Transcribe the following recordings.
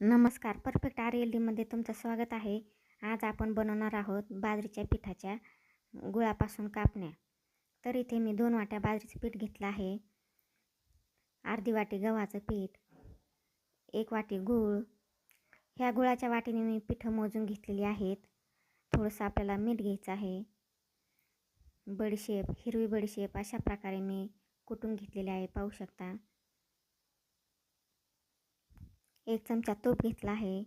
नमस्कार. Perfect R L डीमध्ये तुमचं स्वागत आहे. आज आपण बनवणार आहोत बाजरीच्या पिठाच्या गुळापासून कापण्या. तर इथे मी दोन वाट्या बाजरीचं पीठ घेतलं आहे. अर्धी वाटी गव्हाचं पीठ एक वाटी गूळ. ह्या गुळाच्या वाटीने मी पिठं मोजून घेतलेली आहेत. थोडंसं आपल्याला मीठ घ्यायचं आहे. बडीशेप हिरवी बडीशेप अशा प्रकारे मी कुटून घेतलेली आहे पाहू शकता. एक चमचा तूप घेतला आहे.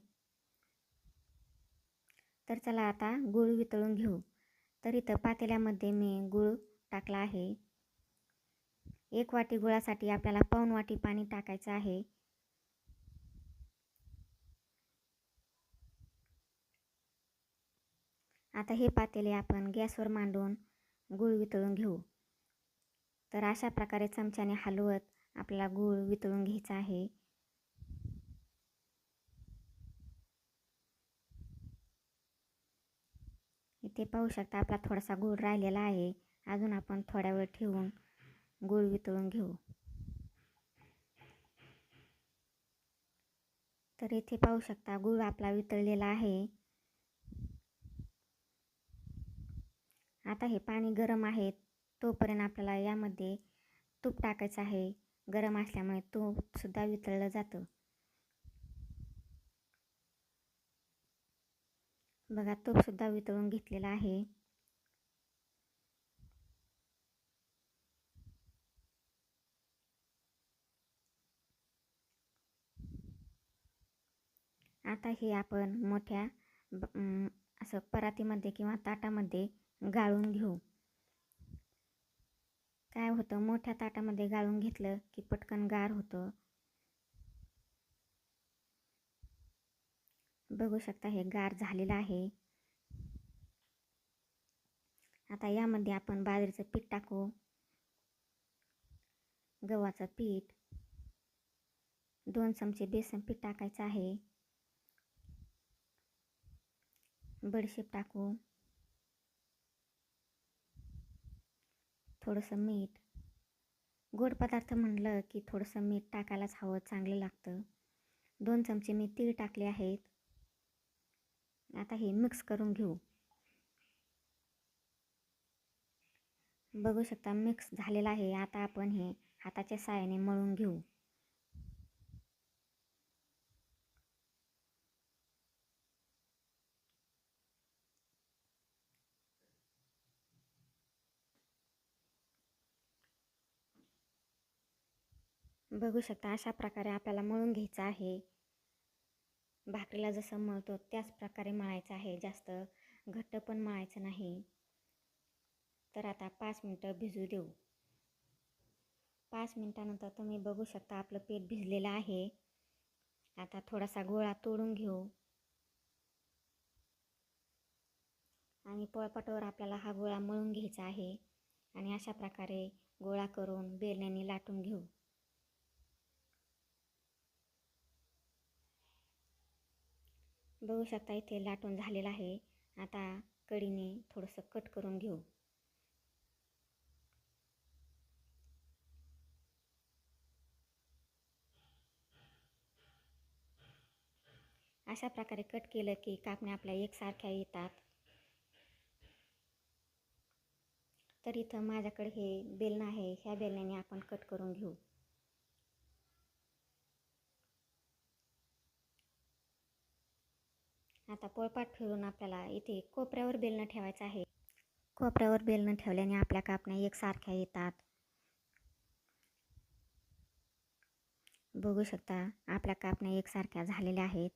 तर चला आता गूळ वितळून घेऊ. तर इथं पातेल्यामध्ये मी गूळ टाकला आहे. एक वाटी गुळासाठी आपल्याला पाऊन वाटी पाणी टाकायचं आहे. आता हे पातेले आपण गॅसवर मांडून गूळ वितळून घेऊ. तर अशा प्रकारे चमच्याने हलवत आपल्याला गूळ वितळून घ्यायचा आहे. इथे पाहू शकता. आपला थोडासा गूळ राहिलेला आहे. अजून आपण थोड्या वेळ ठेवून गूळ वितळून घेऊ. तर इथे पाहू शकता गूळ आपला वितळलेला आहे. आता हे पाणी गरम आहे. तोपर्यंत आपल्याला यामध्ये तूप टाकायचं आहे. गरम असल्यामुळे तूपसुद्धा वितळलं जातं. बघा तूपसुद्धा वितळून घेतलेला आहे. आता हे आपण मोठ्या असं परातीमध्ये किंवा ताटामध्ये गाळून घेऊ. काय होतं? मोठ्या ताटामध्ये गाळून घेतलं की पटकन गार होतं. बघू शकता हे गार झालेलं आहे. आता यामध्ये आपण बाजरीचं पीठ टाकू. गव्हाचं पीठ. दोन चमचे बेसन पीठ टाकायचं आहे. बडीशेप टाकू. थोडंसं मीठ. गोड पदार्थ म्हणलं की थोडंसं मीठ टाकायलाच हवं चांगलं लागतं. दोन चमचे मी तीळ टाकले आहेत. आता हे मिक्स करून घेऊ. बघू शकता मिक्स झालेलं आहे. आता आपण हे हाताच्या साहाय्याने मळून घेऊ. बघू शकता अशा प्रकारे आपल्याला मळून घ्यायचं आहे. भाकरीला जसं मळतो त्याच प्रकारे मळायचं आहे. जास्त घट्ट पण मळायचं नाही. तर आता पाच मिनटं भिजू देऊ. पाच मिनटानंतर तुम्ही बघू शकता आपलं पीठ भिजलेलं आहे. आता थोडासा गोळा तोडून घेऊ. आणि पोळपाटावर आपल्याला हा गोळा मळून घ्यायचा आहे. आणि अशा प्रकारे गोळा करून बेलण्याने लाटून घेऊ. बघू शकता इथे लाटून झालेलं आहे. आता कडीने थोडंसं कट करून घेऊ. अशा प्रकारे कट केलं की कापण्या आपल्या एकसारख्या येतात. तर इथं माझ्याकडे हे बेलणं आहे. ह्या बेलण्याने आपण कट करून घेऊ. आता पोळपाट फिरून आपल्याला इथे कोपऱ्यावर बेलणं ठेवायचं आहे. कोपऱ्यावर बेलणं ठेवल्याने आपल्या कापण्या एकसारख्या येतात. बघू शकता आपल्या कापण्या एकसारख्या झालेल्या आहेत.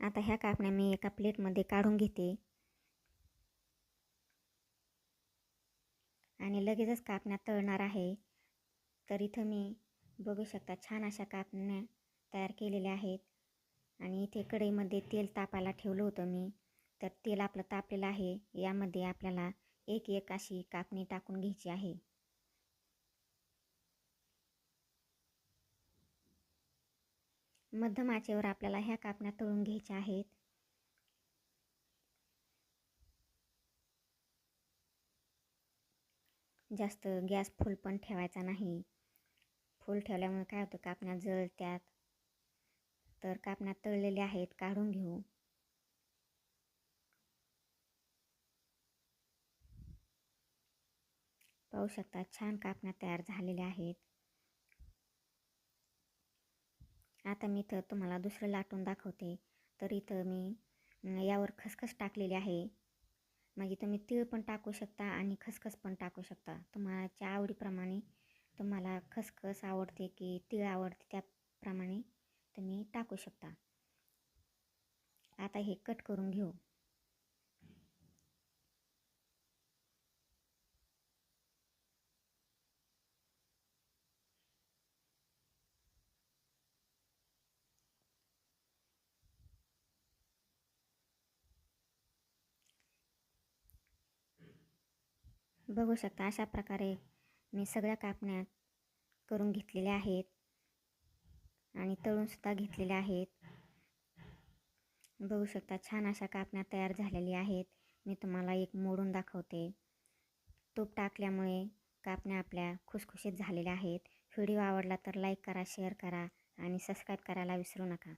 आता ह्या कापण्या मी एका प्लेटमध्ये काढून घेते. आणि लगेचच कापण्या तळणार आहे. तर इथं मी बघू शकता छान अशा कापण्या तयार केलेल्या आहेत. आणि इथे कढईमध्ये तेल तापायला ठेवलं होतं मी. तर तेल आपलं तापलेलं आहे. यामध्ये आपल्याला एक एक अशी कापणी टाकून घ्यायची आहे. मध्यम आचेवर आपल्याला ह्या कापण्या तळून घ्यायच्या आहेत. जास्त गॅस फुल पण ठेवायचा नाही. फुल ठेवल्यामुळे काय होतं? कापण्या जळत्यात. तर कापण्या तळलेल्या आहेत काढून घेऊ. पाहू शकता छान कापण्या तयार झालेल्या आहेत. आता मी इथं तुम्हाला दुसरं लाटून दाखवते. तर इथं मी यावर खसखस टाकलेली आहे. म्हणजे तुम्ही तीळ पण टाकू शकता आणि खसखस पण टाकू शकता. तुम्हाच्या आवडीप्रमाणे तुम्हाला खसखस आवडते की तीळ आवडते त्याप्रमाणे तुम्ही टाकू शकता. आता हे कट करून घेऊ. बघू शकता अशा प्रकारे मी सगळ्या कापण्या करून घेतलेल्या आहेत. आणि तळूनसुद्धा घेतलेल्या आहेत. बघू शकता छान अशा कापण्या तयार झालेल्या आहेत. मी तुम्हाला एक मोडून दाखवते. तूप टाकल्यामुळे कापण्या आपल्या खुसखुशीत झालेल्या आहेत. व्हिडिओ आवडला तर लाईक करा शेअर करा आणि सबस्क्राईब करायला विसरू नका.